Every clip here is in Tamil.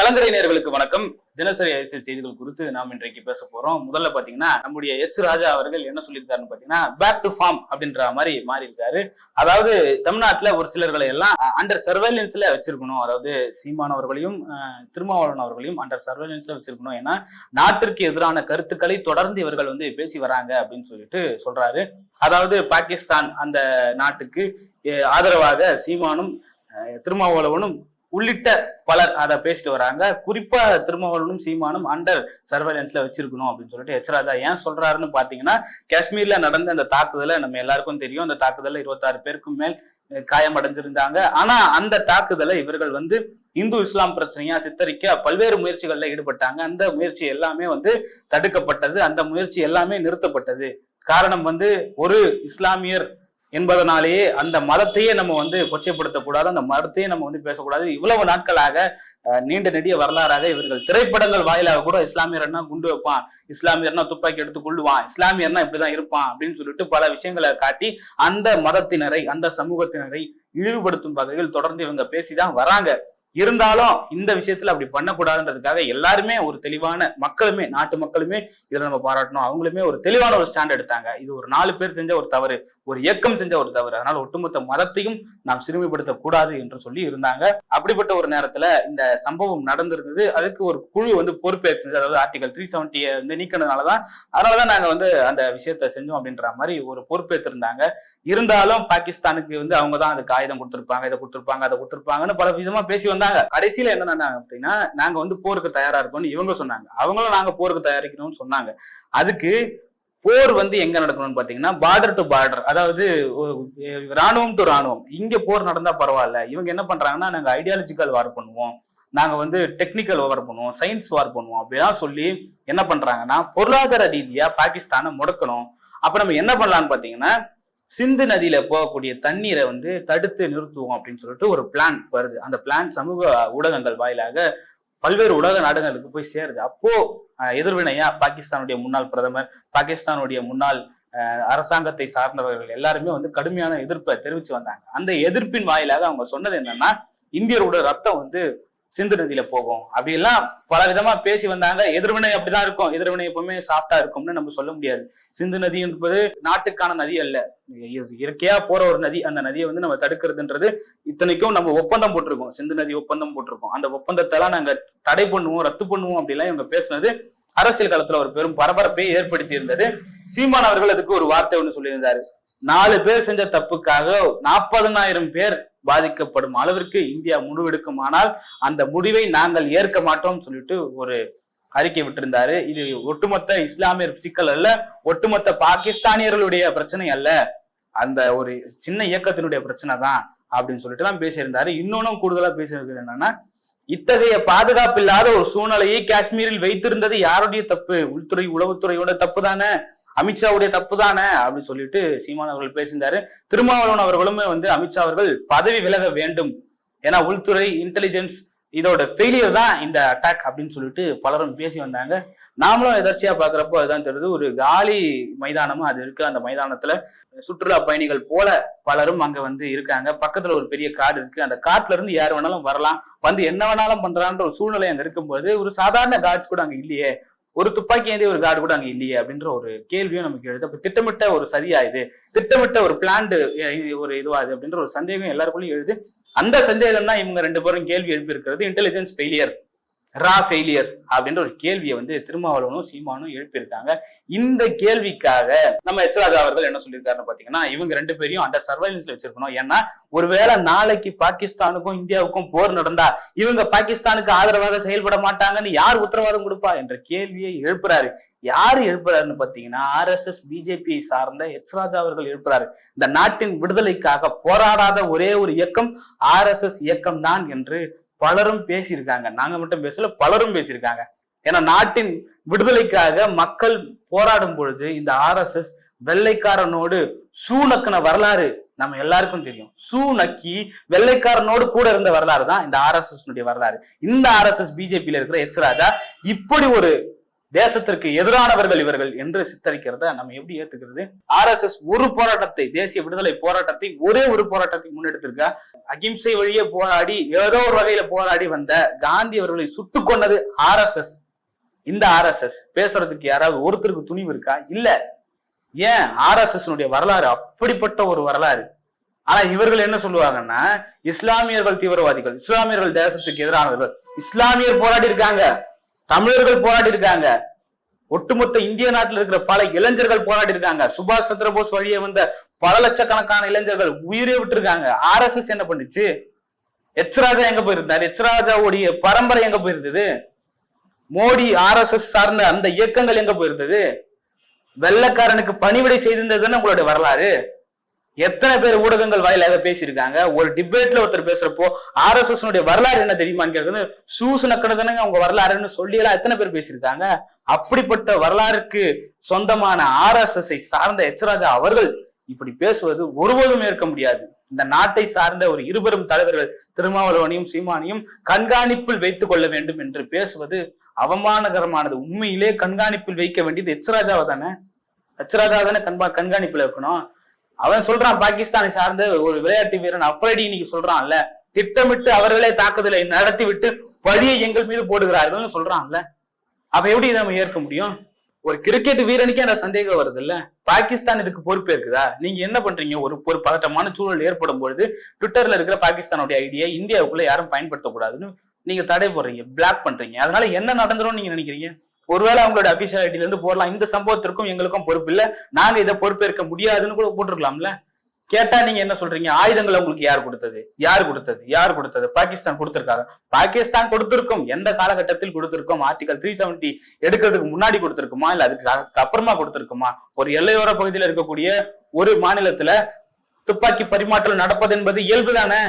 கலங்கரை நேர்களுக்கு வணக்கம். தினசரி அரசியல் செய்திகள் குறித்து நாம் இன்றைக்கு பேச போறோம். முதல்ல பாத்தீங்கன்னா நம்முடைய எச் ராஜா அவர்கள் என்ன சொல்லியிருக்காருன்னு பாத்தீங்கன்னா பேக் டு ஃபார்ம் அப்படின்ற மாதிரி மாறி இருக்காரு அதாவது தமிழ்நாட்டுல ஒரு சிலர்களை எல்லாம் அண்டர் சர்வேலன்ஸ்ல வச்சிருக்கணும். அதாவது சீமானவர்களையும் அஹ், திருமாவளவன் அவர்களையும் அண்டர் சர்வேலன்ஸ்ல வச்சிருக்கணும். ஏன்னா நாட்டிற்கு எதிரான கருத்துக்களை தொடர்ந்து இவர்கள் வந்து பேசி வராங்க அப்படின்னு சொல்லிட்டு சொல்றாரு. அதாவது பாகிஸ்தான் அந்த நாட்டுக்கு ஆதரவாக சீமானும் திருமாவளவனும் உள்ளிட்ட பலர் அதை பேசிட்டு வராங்க. குறிப்பா திருமாவளவனும் சீமானும் அண்டர் சர்வேலன்ஸ்ல வச்சிருக்கணும் அப்படின்னு சொல்லிட்டு எச்ராஜா ஏன் சொல்றாருன்னு பாத்தீங்கன்னா காஷ்மீர்ல நடந்த அந்த தாக்குதலை நம்ம எல்லாருக்கும் தெரியும். அந்த தாக்குதல இருபத்தாறு பேருக்கும் மேல் காயமடைஞ்சிருந்தாங்க ஆனா அந்த தாக்குதலை இவர்கள் வந்து இந்து இஸ்லாம் பிரச்சனையா சித்தரிக்க பல்வேறு முயற்சிகள்ல ஈடுபட்டாங்க. அந்த முயற்சி எல்லாமே வந்து தடுக்கப்பட்டது. அந்த முயற்சி எல்லாமே நிறுத்தப்பட்டது. காரணம் வந்து ஒரு இஸ்லாமியர் என்பதனாலேயே அந்த மதத்தையே நம்ம வந்து கொச்சைப்படுத்தக்கூடாது அந்த மதத்தையே நம்ம வந்து பேசக்கூடாது. இவ்வளவு நாட்களாக நீண்ட நெடிய வரலாறாக இவர்கள் திரைப்படங்கள் வாயிலாக கூட இஸ்லாமியர்னா குண்டு வைப்பான் இஸ்லாமியர்னா துப்பாக்கி எடுத்து கொள்ளுவான் இஸ்லாமியர்னா இப்படிதான் இருப்பான் அப்படின்னு சொல்லிட்டு பல விஷயங்களை காட்டி அந்த மதத்தினரை அந்த சமூகத்தினரை இழிவுபடுத்தும் வகையில் தொடர்ந்து இவங்க பேசிதான் வராங்க. இருந்தாலும் இந்த விஷயத்துல அப்படி பண்ணக்கூடாதுன்றதுக்காக எல்லாருமே ஒரு தெளிவான மக்களுமே நாட்டு மக்களுமே இதுல நம்ம பாராட்டணும். அவங்களுமே ஒரு தெளிவான ஒரு ஸ்டாண்ட் எடுத்தாங்க. இது ஒரு நாலு பேர் செஞ்ச ஒரு தவறு ஒரு இயக்கம் செஞ்ச ஒரு தவறு. அதனால ஒட்டுமொத்த மதத்தையும் நாம் சிறுமைப்படுத்த கூடாது என்று சொல்லி இருந்தாங்க. அப்படிப்பட்ட ஒரு நேரத்துல இந்த சம்பவம் நடந்திருந்தது. அதுக்கு ஒரு குழு வந்து பொறுப்பேற்றது அதாவது ஆர்டிகல் த்ரீ செவன்ட்டியை வந்து நீக்கினதுனாலதான் அதனாலதான் நாங்க வந்து அந்த விஷயத்த செஞ்சோம் அப்படின்ற மாதிரி ஒரு பொறுப்பேற்றிருந்தாங்க. இருந்தாலும் பாகிஸ்தானுக்கு வந்து அவங்க தான் அதுக்கு ஆயுதம் கொடுத்துருப்பாங்க இதை கொடுத்துருப்பாங்க அதை கொடுத்துருப்பாங்கன்னு பல விஷயமா பேசி வந்தாங்க. கடைசியில என்ன பண்ணாங்க அப்படின்னா நாங்க வந்து போருக்கு தயாரா இருக்கோம்னு இவங்க சொன்னாங்க. அவங்களும் நாங்க போருக்கு தயாரிக்கணும்னு சொன்னாங்க. அதுக்கு போர் வந்து எங்க நடக்கணும்னு பாத்தீங்கன்னா பார்டர் டு பார்டர் அதாவது ராணுவம் டு ராணுவம் இங்க போர் நடந்தா பரவாயில்ல. இவங்க என்ன பண்றாங்கன்னா நாங்க ஐடியாலஜிக்கல் வார் பண்ணுவோம். நாங்க வந்து டெக்னிக்கல் வார் பண்ணுவோம் சயின்ஸ் வார் பண்ணுவோம். அப்படிலாம் சொல்லி என்ன பண்றாங்கன்னா பொருளாதார ரீதியா பாகிஸ்தானை முடக்கணும். அப்ப நம்ம என்ன பண்ணலாம்னு பாத்தீங்கன்னா சிந்து நதியில போகக்கூடிய தண்ணீரை வந்து தடுத்து நிறுத்துவோம் அப்படின்னு சொல்லிட்டு ஒரு பிளான் வருது. அந்த பிளான் சமூக ஊடகங்கள் வாயிலாக பல்வேறு உலக நாடுகளுக்கு போய் சேருது. அப்போ எதிர்வினையா பாகிஸ்தானுடைய முன்னாள் பிரதமர் பாகிஸ்தானுடைய முன்னாள் அரசாங்கத்தை சார்ந்தவர்கள் எல்லாருமே வந்து கடுமையான எதிர்ப்பை தெரிவிச்சு வந்தாங்க. அந்த எதிர்ப்பின் வாயிலாக அவங்க சொன்னது என்னன்னா இந்தியரோட ரத்தம் வந்து சிந்து நதியில போகும். அப்படி எல்லாம் பல விதமா பேசி வந்தாங்க. எதிர்வினை அப்படிதான் இருக்கும். எதிர்வினை எப்பவுமே சாஃப்டா இருக்கும்னு நம்ம சொல்ல முடியாது. சிந்து நதி என்பது நாட்டுக்கான நதி அல்ல. இயற்கையா போற ஒரு நதி. அந்த நதியை வந்து நம்ம தடுக்கிறதுன்றது இத்தனைக்கும் நம்ம ஒப்பந்தம் போட்டிருக்கோம். சிந்து நதி ஒப்பந்தம் போட்டிருக்கோம். அந்த ஒப்பந்தத்தெல்லாம் நாங்க தடை பண்ணுவோம் ரத்து பண்ணுவோம் அப்படிலாம் இவங்க பேசுனது அரசியல் காலத்துல ஒரு பெரும் பரபரப்பை ஏற்படுத்தி இருந்தது. சீமான் அவர்கள் அதுக்கு ஒரு வார்த்தை ஒன்று சொல்லியிருந்தாரு. நாலு பேர் செஞ்ச தப்புக்காக நாற்பதனாயிரம் பேர் பாதிக்கப்படும் அளவிற்கு இந்தியா முடிவெடுக்குமானால் அந்த முடிவை நாங்கள் ஏற்க மாட்டோம் சொல்லிட்டு ஒரு அறிக்கை விட்டிருந்தாரு. இது ஒட்டுமொத்த இஸ்லாமியர் சிக்கல் அல்ல ஒட்டுமொத்த பாகிஸ்தானியர்களுடைய பிரச்சனை அல்ல. அந்த ஒரு சின்ன இயக்கத்தினுடைய பிரச்சனை தான் அப்படின்னு சொல்லிட்டு எல்லாம் பேசியிருந்தாரு. இன்னொன்னும் கூடுதலா பேசியிருக்கிறது என்னன்னா இத்தகைய பாதுகாப்பு இல்லாத ஒரு சூழ்நிலையை காஷ்மீரில் வைத்திருந்தது யாருடைய தப்பு? உள்துறை உளவுத்துறையோட தப்பு தானே? அமித்ஷாவுடைய தப்பு தானே அப்படின்னு சொல்லிட்டு சீமான் அவர்கள் பேசியிருந்தாரு. திருமாவளவன் அவர்களுமே வந்து அமித்ஷா அவர்கள் பதவி விலக வேண்டும். ஏன்னா உள்துறை இன்டெலிஜென்ஸ் இதோட ஃபெயிலியர் தான் இந்த அட்டாக் அப்படின்னு சொல்லிட்டு பலரும் பேசி வந்தாங்க. நாமளும் எதர்ச்சியா பாக்குறப்போ அதுதான் தெரியுது. ஒரு காலி மைதானமும் அது இருக்கு. அந்த மைதானத்துல சுற்றுலா பயணிகள் போல பலரும் அங்க வந்து இருக்காங்க. பக்கத்துல ஒரு பெரிய காடு இருக்கு. அந்த காட்டுல இருந்து யார் வேணாலும் வரலாம். வந்து என்ன வேணாலும் பண்றான்ற ஒரு சூழ்நிலை அங்க இருக்கும்போது ஒரு சாதாரண காட்ஸ் கூட அங்க இல்லையே. ஒரு துப்பாக்கி ஏந்தி ஒரு காடு கூட அங்க இல்லையே அப்படின்ற ஒரு கேள்வியும் நமக்கு எழுது. அப்ப திட்டமிட்ட ஒரு சதியா இது திட்டமிட்ட ஒரு பிளான்டு ஒரு இதுவா இது அப்படின்ற ஒரு சந்தேகம் எல்லாருக்குள்ளயும் எழுது. அந்த சந்தேகம் தான் இவங்க ரெண்டு பேரும் கேள்வி எழுப்பியிருக்கிறது. இன்டெலிஜென்ஸ் ஃபெயிலியர் ரா ஃபெயிலியர் அப்படின்ற ஒரு கேள்வியை வந்து திருமாவளவனும் சீமானும் எழுப்பியிருக்காங்க. இந்த கேள்விக்காக நம்ம எச் ராஜா அவர்கள் என்ன சொல்லியிருக்காருன்னு பாத்தீங்கன்னா இவங்க ரெண்டு பேரையும் அண்டர் சர்வைலன்ஸ்ல வச்சிருக்கணும். ஏன்னா ஒருவேளை நாளைக்கு பாகிஸ்தானுக்கும் இந்தியாவுக்கும் போர் நடந்தா இவங்க பாகிஸ்தானுக்கு ஆதரவாக செயல்பட மாட்டாங்கன்னு யார் உத்தரவாதம் கொடுப்பா என்ற கேள்வியை எழுப்புறாரு. யாரு எழுப்புறாருன்னு பாத்தீங்கன்னா ஆர் எஸ் எஸ் பிஜேபி சார்ந்த எச் ராஜா அவர்கள் எழுப்புறாரு. இந்த நாட்டின் விடுதலைக்காக போராடாத ஒரே ஒரு இயக்கம் ஆர் எஸ் எஸ் இயக்கம் தான் என்று பலரும் பேசியிருக்காங்க. நாங்க மட்டும் பேசல பலரும் பேசியிருக்காங்க. ஏன்னா நாட்டின் விடுதலைக்காக மக்கள் போராடும் பொழுது இந்த ஆர் எஸ் எஸ் வெள்ளைக்காரனோடு ஷூ நக்கின வரலாறு நம்ம எல்லாருக்கும் தெரியும். ஷூ நக்கி வெள்ளைக்காரனோடு கூட இருந்த வரலாறு தான் இந்த ஆர் எஸ் எஸ் வரலாறு. இந்த ஆர் எஸ் எஸ் பிஜேபியில இருக்கிற எச் ராஜா இப்படி ஒரு தேசத்திற்கு எதிரானவர்கள் இவர்கள் என்று சித்தரிக்கிறத நம்ம எப்படி ஏத்துக்கிறது? ஆர்எஸ்எஸ் ஒரு போராட்டத்தை தேசிய விடுதலை போராட்டத்தை ஒரே ஒரு போராட்டத்தை முன்னெடுத்திருக்கா? அகிம்சை வழியே போராடி ஏதோ ஒரு வகையில போராடி வந்த காந்தி அவர்களை சுட்டு கொண்டது ஆர்எஸ்எஸ் இந்த ஆர்எஸ்எஸ் பேசுறதுக்கு யாராவது ஒருத்தருக்கு துணிவு இருக்கா? இல்ல. ஏன்? ஆர்எஸ்எஸ் வரலாறு அப்படிப்பட்ட ஒரு வரலாறு. ஆனா இவர்கள் என்ன சொல்லுவாங்கன்னா இஸ்லாமியர்கள் தீவிரவாதிகள் இஸ்லாமியர்கள் தேசத்துக்கு எதிரானவர்கள் இஸ்லாமியர் போராடி இருக்காங்க. தமிழர்கள் போராடி இருக்காங்க ஒட்டுமொத்த இந்திய நாட்டில் இருக்கிற பல இளைஞர்கள் போராடி இருக்காங்க சுபாஷ் சந்திரபோஸ் வழியே வந்த பல லட்சக்கணக்கான இளைஞர்கள் உயிரே விட்டுருக்காங்க. ஆர்எஸ்எஸ் என்ன பண்ணுச்சு? எச் ராஜா எங்க போயிருந்தார்? எச் ராஜாவுடைய பரம்பரை எங்க போயிருந்தது? மோடி ஆர்எஸ்எஸ் சார்ந்த அந்த இயக்கங்கள் எங்க போயிருந்தது? வெள்ளக்காரனுக்கு பணிவிடை செய்திருந்ததுன்னு உங்களுடைய வரலாறு? எத்தனை பேர் ஊடகங்கள் வாயிலாக பேசியிருக்காங்க? ஒரு டிபேட்ல ஒருத்தர் பேசுறப்போ ஆர்எஸ்எஸ் வரலாறு என்ன தெரியுமான்னு கேட்குறது சூசு நக்கணுதானங்க அவங்க வரலாறுன்னு சொல்லி எல்லாம் எத்தனை பேர் பேசியிருக்காங்க? அப்படிப்பட்ட வரலாறுக்கு சொந்தமான ஆர்எஸ்எஸ் சார்ந்த எச்ராஜா அவர்கள் இப்படி பேசுவது ஒருபோதும் ஏற்க முடியாது. இந்த நாட்டை சார்ந்த ஒரு இருபெரும் தலைவர்கள் திருமாவளவனையும் சீமானையும் கண்காணிப்பில் வைத்துக் கொள்ள வேண்டும் என்று பேசுவது அவமானகரமானது. உண்மையிலே கண்காணிப்பில் வைக்க வேண்டியது எச்ராஜாவை தானே? எச்ராஜா தானே கண்பா கண்காணிப்புல இருக்கணும் அவன் சொல்றான் பாகிஸ்தானை சார்ந்த ஒரு விளையாட்டு வீரன் அப்ரடி இன்னைக்கு சொல்றான்ல. திட்டமிட்டு அவர்களே தாக்குதலை நடத்தி விட்டு பழியை எங்கள் மீது போடுகிறார்கள் சொல்றான்ல. அப்ப எப்படி இதை நம்ம ஏற்க முடியும்? ஒரு கிரிக்கெட் வீரனுக்கே அந்த சந்தேகம் வருது இல்ல பாகிஸ்தான் இதுக்கு பொறுப்பு இருக்குதா நீங்க என்ன பண்றீங்க? ஒரு ஒரு பதட்டமான சூழல் ஏற்படும் பொழுது ட்விட்டர்ல இருக்கிற பாகிஸ்தானுடைய ஐடியா இந்தியாவுக்குள்ள யாரும் பயன்படுத்தக்கூடாதுன்னு நீங்க தடை போடுறீங்க பிளாக் பண்றீங்க. அதனால என்ன நடந்துரும் நீங்க நினைக்கிறீங்க? ஒருவேளை அவங்களோட அபிஷியாலிட்டில இருந்து போடலாம். இந்த சம்பவத்திற்கும் எங்களுக்கும் பொறுப்பு இல்ல. நாங்க இதை பொறுப்பேற்க முடியாதுன்னு கூட போட்டிருக்கலாம்ல. கேட்டா நீங்க என்ன சொல்றீங்க? ஆயுதங்களை உங்களுக்கு யார் கொடுத்தது? யார் கொடுத்தது? யார் கொடுத்தது? பாகிஸ்தான் கொடுத்திருக்காங்க பாகிஸ்தான் கொடுத்திருக்கும். எந்த காலகட்டத்தில் கொடுத்திருக்கோம்? ஆர்டிகல் த்ரீ செவன்டி எடுக்கிறதுக்கு முன்னாடி கொடுத்திருக்குமா? இல்ல அதுக்கு அதுக்கு அப்புறமா கொடுத்திருக்குமா? ஒரு எல்லையோர பகுதியில் இருக்கக்கூடிய ஒரு மாநிலத்துல துப்பாக்கி பரிமாற்றம் நடப்பது என்பது இயல்பு தானே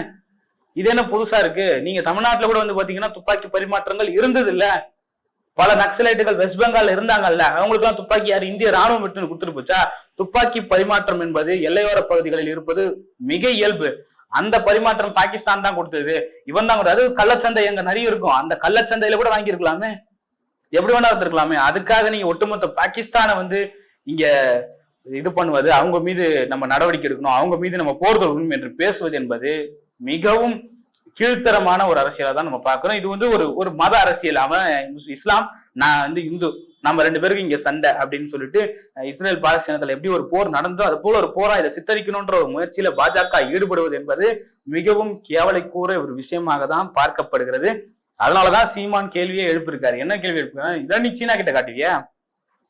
இது என்ன புதுசா இருக்கு? நீங்க தமிழ்நாட்டுல கூட வந்து பாத்தீங்கன்னா துப்பாக்கி பரிமாற்றங்கள் இருந்தது இல்ல பல நக்சலைட்டுகள் வெஸ்ட் பெங்கால் இருந்தாங்கல்ல அவங்களுக்கு எல்லாம் துப்பாக்கி யார் இந்திய ராணுவம் விட்டு கொடுத்துட்டு போச்சா? துப்பாக்கி பரிமாற்றம் என்பது எல்லையோர பகுதிகளில் இருப்பது மிக இயல்பு. அந்த பரிமாற்றம் பாகிஸ்தான் தான் கொடுத்தது. இவன் தான் கொடுத்தது. அது கள்ளச்சந்தை எங்க நிறைய இருக்கும். அந்த கள்ளச்சந்தையில கூட வாங்கியிருக்கலாமே. எப்படி வேணா இருந்திருக்கலாமே. அதுக்காக நீங்க ஒட்டுமொத்த பாகிஸ்தானை வந்து இங்க இது பண்ணுவது அவங்க மீது நம்ம நடவடிக்கை எடுக்கணும் அவங்க மீது நம்ம போர் தொடுக்கணும் என்று பேசுவது என்பது மிகவும் கீழ்த்தரமான ஒரு அரசியலை தான் நம்ம பார்க்கிறோம். இது வந்து ஒரு ஒரு மத அரசியல். அவன் இஸ்லாம் நான் வந்து இந்து. நம்ம ரெண்டு பேருக்கும் இங்க சண்டை அப்படின்னு சொல்லிட்டு இஸ்ரேல் பாலஸ்தீனத்துல எப்படி ஒரு போர் நடந்தோ அது போல ஒரு போரா இதை சித்தரிக்கணும்ன்ற ஒரு முயற்சியில பாஜக ஈடுபடுவது என்பது மிகவும் கேவலைக்கூற ஒரு விஷயமாக தான் பார்க்கப்படுகிறது. அதனாலதான் சீமான் கேள்வியே எழுப்பியிருக்காரு. என்ன கேள்வி எழுப்பிருக்காரு இதான் நீ சீனா கிட்ட காட்டுவியா?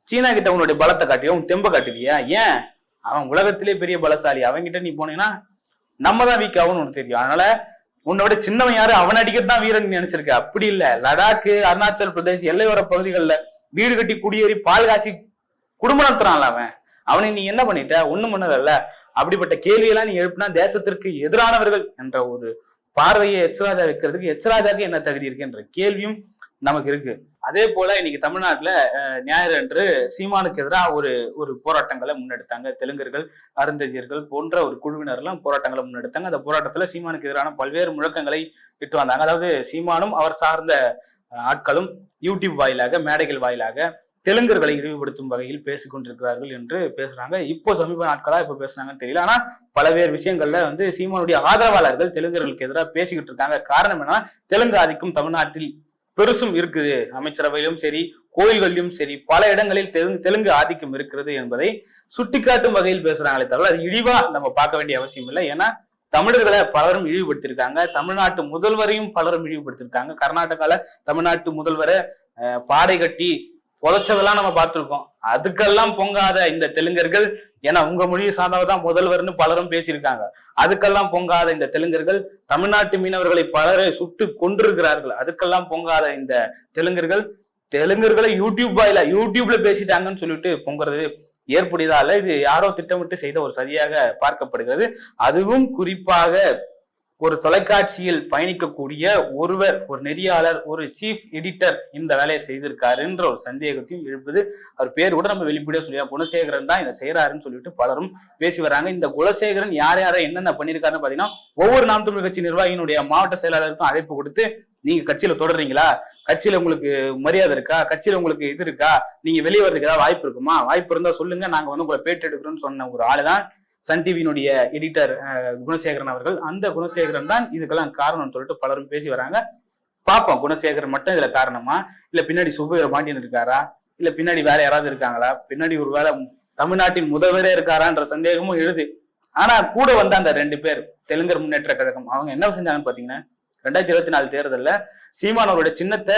சீனா கிட்ட உன்னுடைய பலத்தை காட்டுவியா உன் தெம்ப காட்டுவியா? ஏன்? அவன் உலகத்திலே பெரிய பலசாலி. அவன்கிட்ட நீ போனீங்கன்னா நம்ம தான் வீக் ஆகும்னு உனக்கு தெரியும். அதனால உன்னை விட சின்னவன் யாரு? அவன் அடிக்கிறது தான் வீரன் நீ நினைச்சிருக்க. அப்படி இல்ல. லடாக்கு அருணாச்சல் பிரதேஷ் எல்லையோர பகுதிகளில் வீடு கட்டி குடியேறி பால் காசி குடும்பம் நடத்துறான்ல அவன். அவனை நீ என்ன பண்ணிட்ட? ஒண்ணும் பண்ணதல்ல அப்படிப்பட்ட கேள்வியெல்லாம் நீ எழுப்பினா தேசத்திற்கு எதிரானவர்கள் என்ற ஒரு பார்வையை எச்ராஜா வைக்கிறதுக்கு எச்ராஜாக்கு என்ன தகுதி இருக்கு என்ற கேள்வியும் நமக்கு இருக்கு. அதே போல இன்னைக்கு தமிழ்நாட்டுல ஞாயிறு அன்று சீமானுக்கு எதிராக ஒரு ஒரு போராட்டங்களை முன்னெடுத்தாங்க. தெலுங்கர்கள் அருந்ததியர்கள் போன்ற ஒரு குழுவினர்லாம் போராட்டங்களை முன்னெடுத்தாங்க. அந்த போராட்டத்துல சீமானுக்கு எதிரான பல்வேறு முழக்கங்களை இட்டு வந்தாங்க. அதாவது சீமானும் அவர் சார்ந்த ஆட்களும் யூடியூப் வாயிலாக மேடைகள் வாயிலாக தெலுங்கர்களை இழிவுபடுத்தும் வகையில் பேசிக்கொண்டிருக்கிறார்கள் என்று பேசுறாங்க. இப்போ சமீப நாட்களா இப்ப பேசுனாங்கன்னு தெரியல. ஆனா பலவேறு விஷயங்கள்ல வந்து சீமானுடைய ஆதரவாளர்கள் தெலுங்கர்களுக்கு எதிராக பேசிக்கிட்டு இருக்காங்க. காரணம் என்னன்னா தெலுங்கு ஆதிக்கம் தமிழ்நாட்டில் பெருசும் இருக்குது. அமைச்சரவையிலும் சரி கோயில்களிலும் சரி பல இடங்களில் தெலுங்கு தெலுங்கு ஆதிக்கம் இருக்கிறது என்பதை சுட்டிக்காட்டும் வகையில் பேசுறாங்களே தவிர அது இழிவா நம்ம பார்க்க வேண்டிய அவசியம் இல்லை. ஏன்னா தமிழர்களை பலரும் இழிவுபடுத்தியிருக்காங்க. தமிழ்நாட்டு முதல்வரையும் பலரும் இழிவுபடுத்தியிருக்காங்க. கர்நாடகால தமிழ்நாட்டு முதல்வரை பாடை கட்டி புதைச்சதெல்லாம் நம்ம பார்த்திருக்கோம். அதுக்கெல்லாம் பொங்காத இந்த தெலுங்கர்கள் ஏன்னா உங்க மொழியை சார்ந்தவர் தான் முதல்வர்னு பலரும் பேசியிருக்காங்க. அதுக்கெல்லாம் பொங்காத இந்த தெலுங்கர்கள் தமிழ்நாட்டு மீனவர்களை பலரை சுட்டு கொண்டிருக்கிறார்கள் அதுக்கெல்லாம் பொங்காத இந்த தெலுங்கர்கள் தெலுங்கர்களை யூடியூப் வாயில யூடியூப்ல பேசிட்டாங்கன்னு சொல்லிட்டு பொங்குறது ஏற்புடையதால இது யாரோ திட்டமிட்டு செய்த ஒரு சதியாக பார்க்கப்படுகிறது. அதுவும் குறிப்பாக ஒரு தொலைக்காட்சியில் பயணிக்கக்கூடிய ஒருவர் ஒரு நெறியாளர் ஒரு சீஃப் எடிட்டர் இந்த வேலையை செய்திருக்காருன்ற ஒரு சந்தேகத்தையும் எழுப்புது. அவர் பேர் கூட நம்ம வெளிப்படையா சொல்லி குணசேகரன் தான் இதை செய்யறாருன்னு சொல்லிட்டு பலரும் பேசி வராங்க இந்த குலசேகரன் யார் யாரை என்னென்ன பண்ணியிருக்காருன்னு பாத்தீங்கன்னா ஒவ்வொரு நாம் தமிழ் கட்சி நிர்வாகியினுடைய மாவட்ட செயலாளருக்கும் அழைப்பு கொடுத்து நீங்க கட்சியில தொடர்றீங்களா? கட்சியில உங்களுக்கு மரியாதை இருக்கா? கட்சியில உங்களுக்கு இது இருக்கா? நீங்க வெளியே வரதுக்கு ஏதாவது வாய்ப்பு இருக்குமா? வாய்ப்பு இருந்தா சொல்லுங்க. நாங்க வந்து உங்களை பேட்டி எடுக்கிறோம்னு சொன்ன ஒரு ஆளு தான் சன் டிவியினுடைய எடிட்டர் குணசேகரன் அவர்கள். அந்த குணசேகரன் தான் இதுக்கெல்லாம் காரணம்னு சொல்லிட்டு பலரும் பேசி வராங்க. பார்ப்போம் குணசேகரன் மட்டும் இதுல காரணமா? இல்ல பின்னாடி சுபவீர பாண்டியன் இருக்காரா? இல்ல பின்னாடி வேற யாராவது இருக்காங்களா? பின்னாடி ஒரு வேலை தமிழ்நாட்டின் முதல்வரே இருக்காரான்ற சந்தேகமும் எழுது. ஆனா கூட வந்த அந்த ரெண்டு பேர் தெலுங்கர் முன்னேற்ற கழகம் அவங்க என்ன செஞ்சாங்கன்னு பாத்தீங்கன்னா ரெண்டாயிரத்தி இருபத்தி நாலு தேர்தலில் சீமான் சின்னத்தை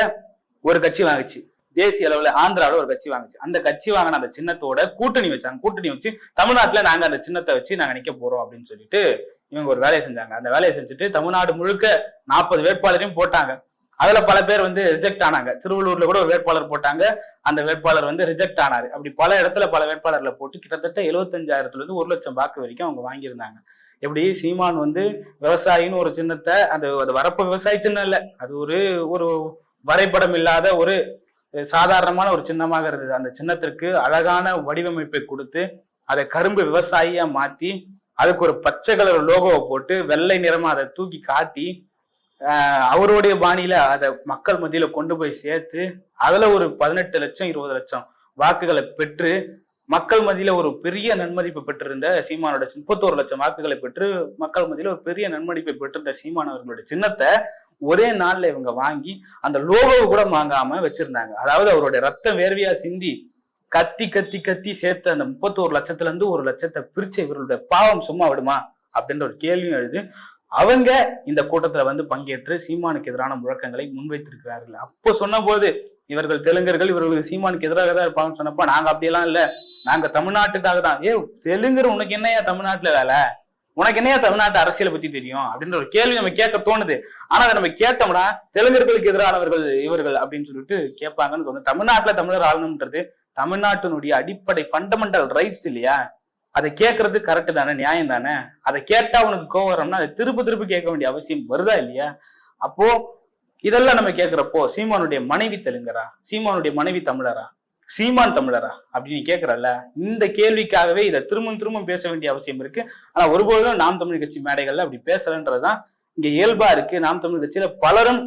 ஒரு கட்சி வாங்குச்சு. தேசிய அளவில் ஆந்திராவில் ஒரு கட்சி வாங்குச்சு. அந்த கட்சி வாங்கின அந்த சின்னத்தோட கூட்டணி வச்சாங்க. கூட்டணி வச்சு தமிழ்நாட்டில் நாங்கள் அந்த சின்னத்தை வச்சு நாங்கள் நிற்க போகிறோம் அப்படின்னு சொல்லிட்டு இவங்க ஒரு வேலையை செஞ்சாங்க. அந்த வேலையை செஞ்சுட்டு தமிழ்நாடு முழுக்க நாற்பது வேட்பாளரையும் போட்டாங்க. அதுல பல பேர் வந்து ரிஜெக்ட் ஆனாங்க. திருவள்ளூர்ல கூட ஒரு வேட்பாளர் போட்டாங்க. அந்த வேட்பாளர் வந்து ரிஜெக்ட் ஆனாரு. அப்படி பல இடத்துல பல வேட்பாளர்ல போட்டு கிட்டத்தட்ட எழுபத்தஞ்சாயிரத்துல இருந்து ஒரு லட்சம் வாக்கு வரைக்கும் அவங்க வாங்கியிருந்தாங்க. எப்படி சீமான் வந்து விவசாயின்னு ஒரு சின்னத்தை அது அது வரப்பு விவசாய சின்னம் இல்லை. அது ஒரு ஒரு வரைபடம் இல்லாத ஒரு சாதாரணமான ஒரு சின்னமாக இருந்தது அந்த சின்னத்திற்கு அழகான வடிவமைப்பை கொடுத்து அதை கரும்பு விவசாயியா மாத்தி அதுக்கு ஒரு பச்சை கலர் லோகோவை போட்டு வெள்ளை நிறமா அதை தூக்கி காட்டி அவருடைய பாணியில அதை மக்கள் மத்தியில கொண்டு போய் சேர்த்து அதுல ஒரு பதினெட்டு லட்சம் இருபது லட்சம் வாக்குகளை பெற்று மக்கள் மத்தியில ஒரு பெரிய நன்மதிப்பு பெற்றிருந்த சீமானோட முப்பத்தோரு லட்சம் வாக்குகளை பெற்று மக்கள் மத்தியில ஒரு பெரிய நன்மதிப்பை பெற்றிருந்த சீமான் அவர்களுடைய சின்னத்தை ஒரே நாள்ல இவங்க வாங்கி அந்த லோகோவை கூட வாங்காம வச்சிருந்தாங்க. அதாவது அவருடைய ரத்த வேர்வையா சிந்தி கத்தி கத்தி கத்தி சேர்த்த அந்த முப்பத்தோரு லட்சத்துல இருந்து ஒரு லட்சத்தை பிரிச்சு இவர்களுடைய பாவம் சும்மா விடுமா? அப்படின்ற ஒரு கேள்வியும் எழுது. அவங்க இந்த கூட்டத்துல வந்து பங்கேற்று சீமானுக்கு எதிரான முழக்கங்களை முன்வைத்திருக்கிறார்கள். அப்போ சொன்ன போது இவர்கள் தெலுங்கர்கள் இவர்களுக்கு சீமானுக்கு எதிராக தான் இருப்பாங்கன்னு சொன்னப்ப நாங்க அப்படியெல்லாம் இல்ல. நாங்க தமிழ்நாட்டுக்காக தான். ஏ தெலுங்கர் உனக்கு என்னையா தமிழ்நாட்டுல வேலை? உனக்கு என்னையா தமிழ்நாட்டு அரசியலை பத்தி தெரியும்? அப்படின்ற ஒரு கேள்வி நம்ம கேட்க தோணுது. ஆனா அதை நம்ம கேட்டோம்னா தெலுங்கர்களுக்கு எதிரானவர்கள் இவர்கள் அப்படின்னு சொல்லிட்டு கேட்பாங்கன்னு தோணுது. தமிழ்நாட்டுல தமிழர் ஆளணும்ன்றது தமிழ்நாட்டினுடைய அடிப்படை ஃபண்டமெண்டல் ரைட்ஸ் இல்லையா? அதை கேட்கறது கரெக்ட் தானே நியாயம் தானே? அதை கேட்டா உனக்கு கோவம் வரோம்னா அதை திருப்பி திருப்பி கேட்க வேண்டிய அவசியம் வருதா இல்லையா? அப்போ இதெல்லாம் நம்ம கேட்கிறப்போ சீமானுடைய மனைவி தெலுங்கரா? சீமானுடைய மனைவி தமிழரா? சீமான் தமிழரா அப்படின்னு கேட்கறல்ல இந்த கேள்விக்காகவே இதை திரும்ப திரும்ப பேச வேண்டிய அவசியம் இருக்கு. ஆனா ஒருபோதும் நாம் தமிழ் கட்சி மேடைகள்ல அப்படி பேசலன்றதுதான் இங்க இயல்பா இருக்கு. நாம் தமிழ் கட்சியில பலரும்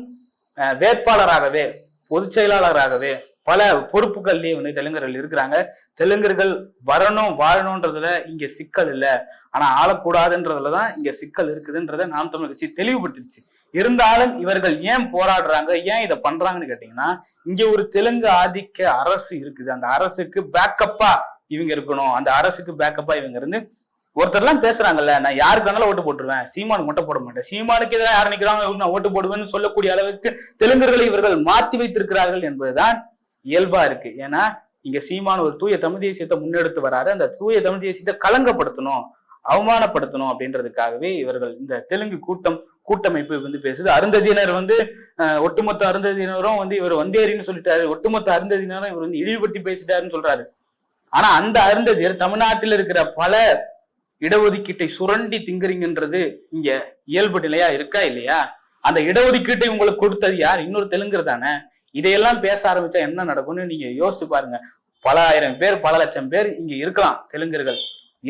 வேட்பாளராகவே பொதுச் செயலாளராகவே பல பொறுப்புகள்லயே வந்து தெலுங்கர்கள் இருக்கிறாங்க. தெலுங்கர்கள் வரணும் வாழணும்ன்றதுல இங்க சிக்கல் இல்லை. ஆனா ஆளக்கூடாதுன்றதுலதான் இங்க சிக்கல் இருக்குதுன்றத நாம் தமிழ் கட்சி தெளிவுபடுத்திடுச்சு. இருந்தாலும் இவர்கள் ஏன் போராடுறாங்க ஏன் இதை பண்றாங்கன்னு கேட்டீங்கன்னா இங்க ஒரு தெலுங்கு ஆதிக்க அரசு இருக்குது. அந்த அரசுக்கு பேக்கப்பா இவங்க இருக்கணும். அந்த அரசுக்கு பேக்கப்பா இவங்க இருந்து ஒருத்தர்லாம் பேசுறாங்கல்ல நான் யாருக்கு வேணாலும் ஓட்டு போட்டுருவேன். சீமானுக்கு மட்டும் போட மாட்டேன். சீமானுக்கு எதிராக யார் நிக்கிறாங்க நான் ஓட்டு போடுவேன்னு சொல்லக்கூடிய அளவுக்கு தெலுங்கர்களை இவர்கள் மாத்தி வைத்திருக்கிறார்கள் என்பதுதான் இயல்பா இருக்கு. ஏன்னா இங்க சீமான் ஒரு தூய தமிழ் தேசியத்தை முன்னெடுத்து வராரு. அந்த தூய தமிழ் தேசியத்தை களங்கப்படுத்தணும் அவமானப்படுத்தணும் அப்படின்றதுக்காகவே இவர்கள் இந்த தெலுங்கு கூட்டம் கூட்டமைப்பு வந்து பேசுது. அருந்ததியினர் வந்து ஒட்டுமொத்த அருந்ததியினரும் வந்து இவர் வந்தேரின்னு சொல்லிட்டாரு. ஒட்டுமொத்த அருந்ததியினரும் இவர் வந்து இழிவுபடுத்தி பேசிட்டாருன்னு சொல்றாரு. ஆனா அந்த அருந்ததியர் தமிழ்நாட்டில் இருக்கிற பல இடஒதுக்கீட்டை சுரண்டி திங்குறீங்கன்றது இங்க இயல்பு நிலையா இருக்கா இல்லையா? அந்த இடஒதுக்கீட்டை உங்களுக்கு கொடுத்தது யார்? இன்னொரு தெலுங்கர் தானே. இதையெல்லாம் பேச ஆரம்பிச்சா என்ன நடக்கும்னு நீங்க யோசிச்சு பாருங்க. பல ஆயிரம் பேர் பல லட்சம் பேர் இங்க இருக்கலாம் தெலுங்கர்கள்.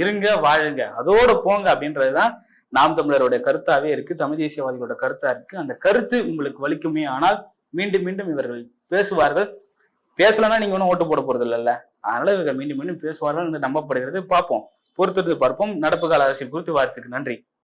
இருங்க வாழுங்க. அதோட போங்க அப்படின்றதுதான் நாம் தமிழருடைய கருத்தாவே இருக்கு தமிழ் தேசியவாதிகளோட கருத்தா இருக்கு. அந்த கருத்து உங்களுக்கு வலிக்குமே ஆனால் மீண்டும் மீண்டும் இவர்கள் பேசுவார்கள். பேசலன்னா நீங்க ஒன்றும் ஓட்டு போட போறது இல்லைல்ல அதனால இவர்கள் மீண்டும் மீண்டும் பேசுவார்கள் என்று நம்பப்படுகிறது. பார்ப்போம். பொறுத்திருந்து பார்ப்போம். நடப்பு கால அரசியல் குறித்து வார்த்தைக்கு நன்றி.